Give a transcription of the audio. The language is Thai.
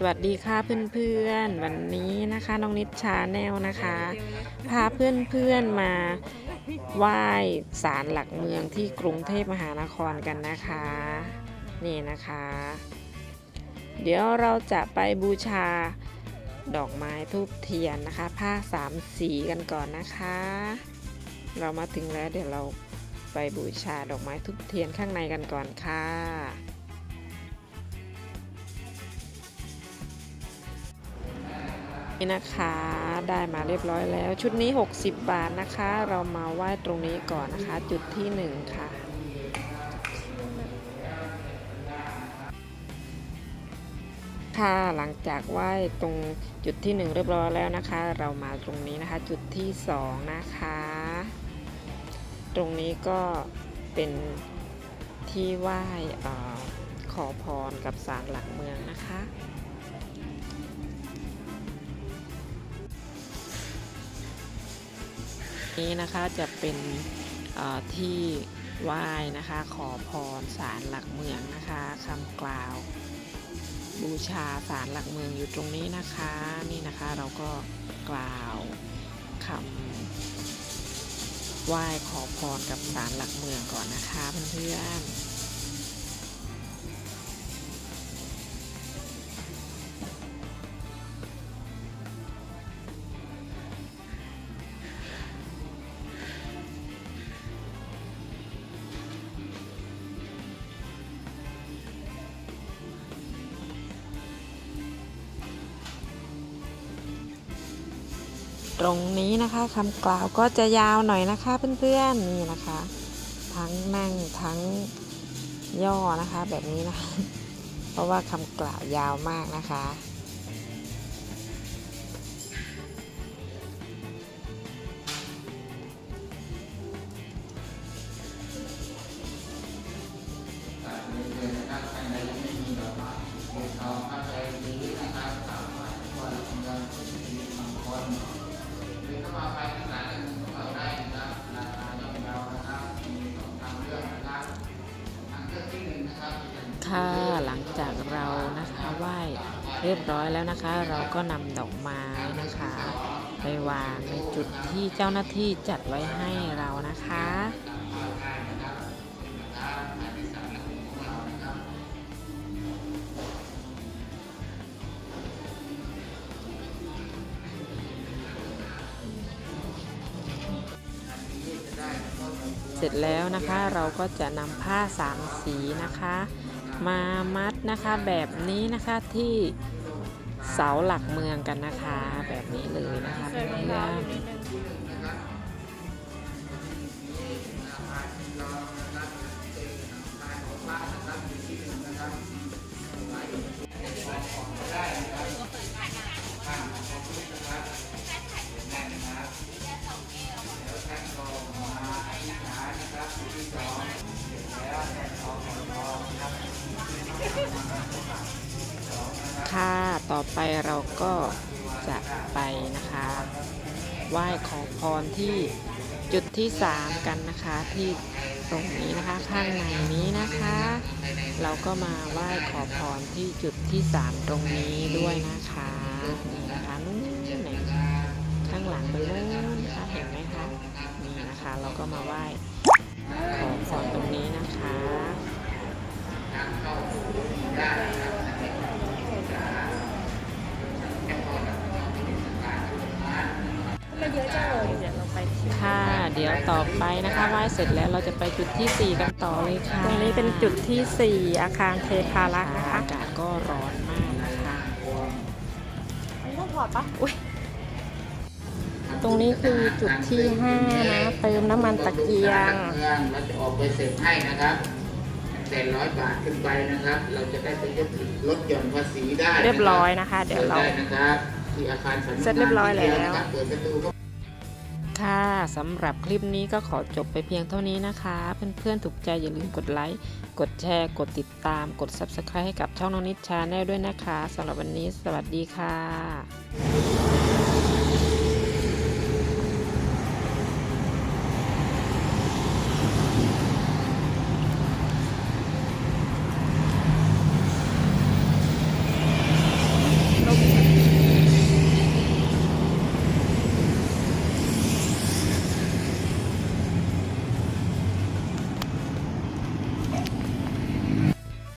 สวัสดีค่ะเพื่อนๆ วันนี้นะคะน้องนิดชาแนลนะคะ พาเพื่อนๆมาไหว้ศาลหลักเมืองที่กรุงเทพมหานครกันนะคะ นี่นะคะ เดี๋ยวเราจะไปบูชาดอกไม้ทูบเทียนนะคะ ผ้าสามสีกันก่อนนะคะ เรามาถึงแล้วเดี๋ยวเราไปบูชาดอกไม้ทูบเทียนข้างในกันก่อนค่ะ นี่นะคะได้มาเรียบร้อยแล้ว ชุดนี้ 60 บาทนะคะ เรามาไหว้ตรงนี้ก่อนนะคะ จุดที่ 1 ค่ะค่ะหลังจากไหว้ตรงจุดที่ 1 เรียบร้อยแล้วนะคะ เรามาตรงนี้นะคะ จุดที่ 2 นะคะ ตรงนี้ก็เป็นที่ไหว้ขอพรกับศาลหลักเมืองนะคะ นี้นะคะจะเป็นที่ไหว้นะคะ ขอพรศาลหลักเมืองนะคะคำกล่าว บูชาศาลหลักเมืองอยู่ตรงนี้นะคะ นี่นะคะเราก็กล่าวคำไหว้ขอพรกับศาลหลักเมืองก่อนนะคะเพื่อนๆ ตรงนี้นะคะคำกล่าวก็จะยาวหน่อยนะคะเพื่อนๆนี่นะคะ ทั้งนั่งทั้งย่อนะคะแบบนี้นะคะเพราะว่าคำกล่าวยาวมากนะคะ ค่ะหลังจากเรานะคะไหว้เรียบร้อยแล้วนะคะ เราก็นำดอกไม้นะคะ ไปวางในจุดที่เจ้าหน้าที่จัดไว้ให้เรานะคะ เสร็จแล้วนะคะเราก็จะนำผ้าสามสีนะคะ มามัดนะคะแบบนี้นะคะที่เสาหลักเมืองกันนะคะ แบบนี้เลยนะคะเพื่อน ต่อไปเราก็จะไปนะคะไหว้ขอพรที่จุดที่3กันนะคะที่ตรงนี้นะคะข้างในนี้นะคะ เราก็มาไหว้ขอพรที่จุดที่3ตรงนี้ด้วยนะคะนี่นะคะนู่นไหนข้างหลังไปนู้นนะคะเห็นไหมคะนี่นะคะเราก็มาไหว้ขอพรตรงนี้ มันเยอะจังเลยเดี๋ยวเราไปที่ค่ะ เดี๋ยวต่อไปนะคะไหว้เสร็จแล้วเราจะไปจุดที่ 4 กันต่อเลยค่ะตรงนี้เป็นจุดที่ 4 อาคารเทพารักษ์นะคะอากาศก็ร้อนมากนะคะมันต้องถอดปะอุ้ยตรงนี้คือจุดที่ 5 นะ เติมน้ำมันตะเกียงเมืองเราจะออกไปเสร็จให้นะครับแต่ร้อยบาทขึ้นไปนะครับ เราจะได้ไปลดลดหย่อนภาษีได้นะคเรียบร้อยนะคะ เดี๋ยวเราได้นะครับ ที่อาคารสำนักงานเสร็จเรียบร้อยแล้ว นะครับเปิดประตูเข้า ค่ะสำหรับคลิปนี้ก็ขอจบไปเพียงเท่านี้นะคะ เพื่อนๆถูกใจอย่าลืมกดไลค์ กดแชร์ กดติดตาม กด Subscribe ให้กับช่องน้องนิชชาแนลด้วยนะคะสำหรับวันนี้สวัสดีค่ะ